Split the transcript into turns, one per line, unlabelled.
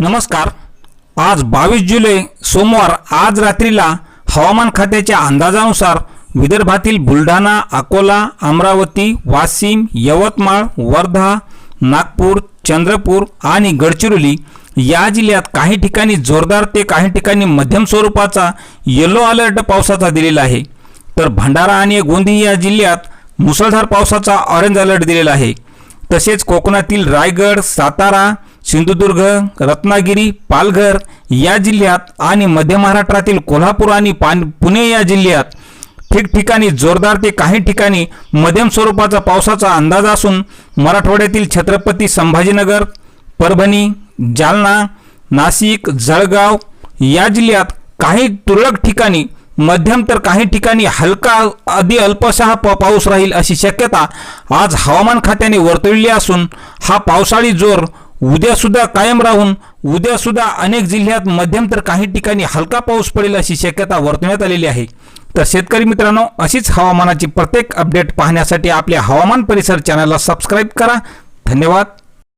नमस्कार. आज बावीस जुलै सोमवार आज रात्रीला हवामान खात्याच्या अंदाजानुसार विदर्भातील बुलढाणा अकोला अमरावती वाशिम यवतमाळ वर्धा नागपूर चंद्रपूर आणि गडचिरोली या जिल्ह्यात काही ठिकाणी जोरदार ते काही ठिकाणी मध्यम स्वरूपाचा येलो अलर्ट पावसाचा दिलेला आहे. तर भंडारा आणि गोंदी या जिल्ह्यात मुसळधार पावसाचा ऑरेंज अलर्ट दिलेला आहे. तसेच कोकणातील रायगड सातारा सिंधुदुर्ग रत्नागिरी पालघर या जिल्ह्यात आणि मध्य महाराष्ट्रातील कोल्हापूर आणि पान पुणे या जिल्ह्यात ठिकठिकाणी जोरदार ते काही ठिकाणी मध्यम स्वरूपाचा पावसाचा अंदाज असून मराठवाड्यातील छत्रपती संभाजीनगर परभणी जालना नाशिक जळगाव या जिल्ह्यात काही तुरळक ठिकाणी मध्यम तर काही ठिकाणी हलका अति अल्पशः प पाऊस राहील अशी शक्यता आज हवामान खात्याने वर्तवली असून हा पावसाळी जोर उद्यासुद्धा कायम राहून उद्यासुद्धा अनेक जिल्ह्यात मध्यम तर काही ठिकाणी हलका पाऊस पडेल अशी शक्यता वर्तवण्यात आलेली आहे. तर शेतकरी मित्रांनो अशीच हवामानाची प्रत्येक अपडेट पाहण्यासाठी आपल्या हवामान परिसर चॅनलला सबस्क्राईब करा. धन्यवाद.